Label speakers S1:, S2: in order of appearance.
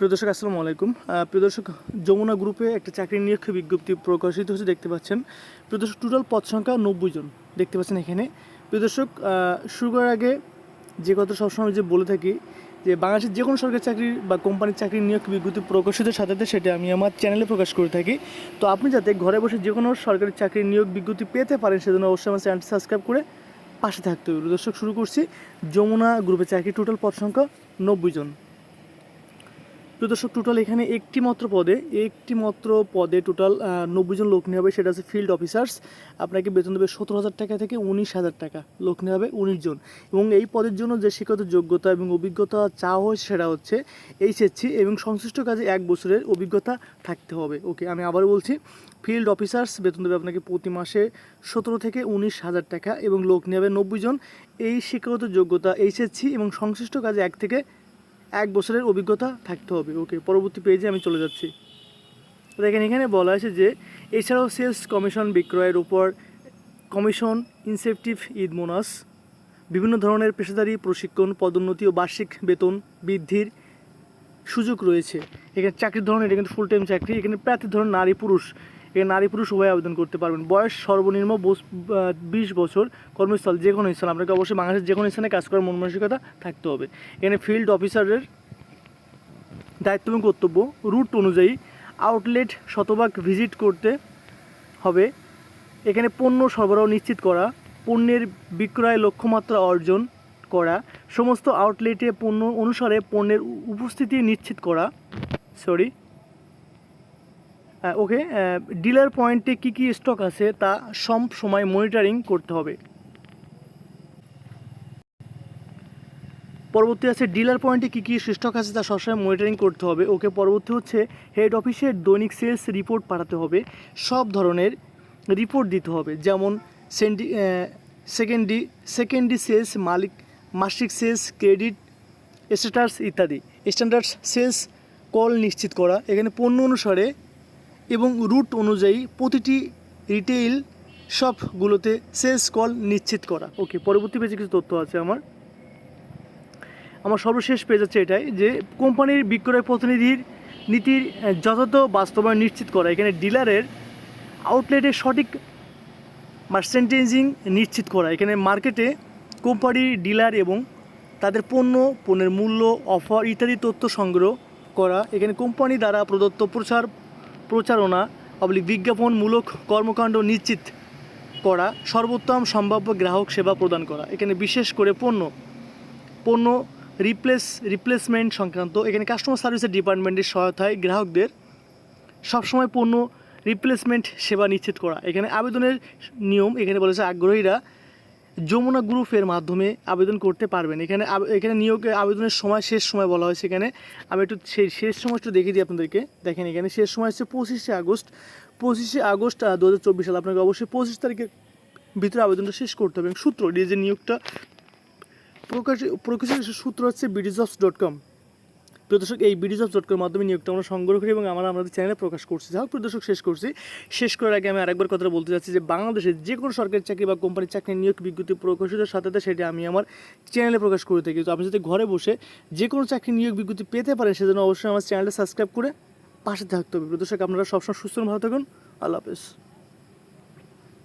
S1: প্রিয় দর্শক আসসালামু আলাইকুম। আহ, প্রিয় দর্শক যমুনা গ্রুপে একটা চাকরির নিয়োগ বিজ্ঞপ্তি প্রকাশিত হচ্ছে দেখতে পাচ্ছেন। প্রিয় দর্শক টোটাল পদ সংখ্যা নব্বই জন দেখতে পাচ্ছেন এখানে। প্রিয় দর্শক শুরু করার আগে যে কথা সবসময় যে বলে থাকি যে বাংলাদেশের যে কোনো সরকারি চাকরি বা কোম্পানির চাকরির নিয়োগ বিজ্ঞপ্তি প্রকাশিত সাথে সাথে সেটা আমি আমার চ্যানেলে প্রকাশ করে থাকি। তো আপনি যাতে ঘরে বসে যে কোনো সরকারি চাকরির নিয়োগ বিজ্ঞপ্তি পেতে পারেন সেজন্য অবশ্যই আমার চ্যানেলটি সাবস্ক্রাইব করে পাশে থাকতে হবে। দর্শক শুরু করছি যমুনা গ্রুপে চাকরি টোটাল পদ সংখ্যা নব্বই জন। প্রিয় দর্শক টোটাল এখানে একটি মাত্র পদে একটি মাত্র পদে টোটাল নব্বই জন লোক নেওয়া হবে। সেটা হচ্ছে ফিল্ড অফিসার্স আপনাকে বেতন দেবে সতেরো হাজার টাকা থেকে উনিশ হাজার টাকা। লোক নেওয়া হবে উনিশ জন। এবং এই পদের জন্য যে শিক্ষাগত যোগ্যতা এবং অভিজ্ঞতা চাওয়া হয়েছে সেটা হচ্ছে এইচএসসি এবং সংশ্লিষ্ট কাজে এক বছরের অভিজ্ঞতা থাকতে হবে। ওকে, আমি আবার বলছি ফিল্ড অফিসার্স বেতন দেবে আপনাকে প্রতি মাসে সতেরো থেকে উনিশ হাজার টাকা এবং লোক নেবে নব্বই জন। এই শিক্ষাগত যোগ্যতা, এইচএসসি এবং সংশ্লিষ্ট কাজে এক থেকে এক বছরের অভিজ্ঞতা থাকতে হবে। ওকে, পরবর্তী পেজে আমি চলে যাচ্ছি। দেখেন, এখানে বলা আছে যে, এছাড়াও সেলস কমিশন বিক্রয়ের উপর কমিশন ইনসেপটিভ ঈদ বোনাস বিভিন্ন ধরনের পেশাদারি প্রশিক্ষণ, পদোন্নতি ও বার্ষিক বেতন বৃদ্ধির সুযোগ রয়েছে। এখানে চাকরির ধরন, এটা কিন্তু ফুল টাইম চাকরি। এখানে প্রার্থীর ধরন নারী, পুরুষ। এখানে নারী পুরুষ উভয় আবেদন করতে পারবেন। বয়স সর্বনিম্ন বিশ বছর কর্মস্থল যে কোনো স্থান। আপনাকে অবশ্যই বাংলাদেশের যে কোনো স্থানে কাজ করার মন মানসিকতা থাকতে হবে। এখানে ফিল্ড অফিসারের দায়িত্ব এবং কর্তব্য। রুট অনুযায়ী আউটলেট শতভাগ ভিজিট করতে হবে। এখানে পণ্য সরবরাহ নিশ্চিত করা, পণ্যের বিক্রয় লক্ষ্যমাত্রা অর্জন করা, সমস্ত আউটলেটে পণ্য অনুসারে পণ্যের উপস্থিতি নিশ্চিত করা সরি ওকে ডিলার পয়েন্টে কী কী স্টক আছে তা সব সময় মনিটরিং করতে হবে। পরবর্তী আছে ডিলার পয়েন্টে কী কী স্টক আছে তা সবসময় মনিটরিং করতে হবে। ওকে পরবর্তী হচ্ছে হেড অফিসের দৈনিক সেলস রিপোর্ট পাঠাতে হবে। সব ধরনের রিপোর্ট দিতে হবে। যেমন সেন্ডি সেকেন্ডি সেকেন্ডি সেলস মালিক, মাসিক সেলস ক্রেডিট স্ট্যাটাস ইত্যাদি। স্ট্যান্ডার্ড সেলস কল নিশ্চিত করা। এখানে পণ্য অনুসারে এবং রুট অনুযায়ী প্রতিটি রিটেইল শপগুলোতে সেলস কল নিশ্চিত করা। ওকে পরবর্তী পেজে কিছু তথ্য আছে আমার। আমার সর্বশেষ পেজ হচ্ছে এটাই যে কোম্পানির বিক্রয় প্রতিনিধির নীতির যথাযথ বাস্তবায়ন নিশ্চিত করা। এখানে ডিলারের আউটলেটের সঠিক মার্চেন্টেজিং নিশ্চিত করা। এখানে মার্কেটে কোম্পানির ডিলার এবং তাদের পণ্য, পণ্যের মূল্য অফার ইত্যাদি তথ্য সংগ্রহ করা। এখানে কোম্পানি দ্বারা প্রদত্ত প্রচার প্রচারণা অবলিক বিজ্ঞাপনমূলক কর্মকাণ্ড নিশ্চিত করা, সর্বোত্তম সম্ভাব্য গ্রাহক সেবা প্রদান করা। এখানে বিশেষ করে পণ্য পণ্য রিপ্লেস রিপ্লেসমেন্ট সংক্রান্ত, এখানে কাস্টমার সার্ভিসের ডিপার্টমেন্টের সহায়তায় গ্রাহকদের সবসময় পণ্য রিপ্লেসমেন্ট সেবা নিশ্চিত করা। এখানে আবেদনের নিয়ম, এখানে বলেছে আগ্রহীরা যমুনা গ্রুপের মাধ্যমে আবেদন করতে পারবেন। এখানে এখানে নিয়োগ, আবেদনের সময়, শেষ সময় বলা হয়েছে এখানে। আমি একটু শেষ সময় একটু দেখিয়ে দিই আপনাদেরকে। দেখেন এখানে শেষ সময় হচ্ছে পঁচিশে আগস্ট। পঁচিশে আগস্ট দু হাজার চব্বিশ সাল আপনাকে অবশ্যই পঁচিশ তারিখের ভিতরে আবেদনটা শেষ করতে হবে। সূত্র যে নিয়োগটা প্রকাশ প্রকাশের সূত্র হচ্ছে বিডিজবস ডট কম প্রদর্শক এই বিডিজবস ডট কমের মাধ্যমে নিয়োগটা আমরা সংগ্রহ করি এবং আমরা আমাদের চ্যানেলে প্রকাশ করছি। যাই হোক প্রদর্শক শেষ করছি। শেষ করার আগে আমি আরেকবার কথা বলতে চাচ্ছি যে বাংলাদেশের যে কোনো সরকারি চাকরি বা কোম্পানির চাকরি নিয়োগ বিজ্ঞপ্তি প্রকাশিত সাথে সেটা আমি আমার চ্যানেলে প্রকাশ করে থাকি। তো আপনি যদি ঘরে বসে যে কোনো চাকরি নিয়োগ বিজ্ঞপ্তি পেতে পারেন, সেজন্য অবশ্যই আমার চ্যানেলটা সাবস্ক্রাইব করে পাশে থাকতে হবে। প্রদর্শক আপনারা সবসময় সুস্থ ভালো থাকুন। আল্লাহ হাফেজ।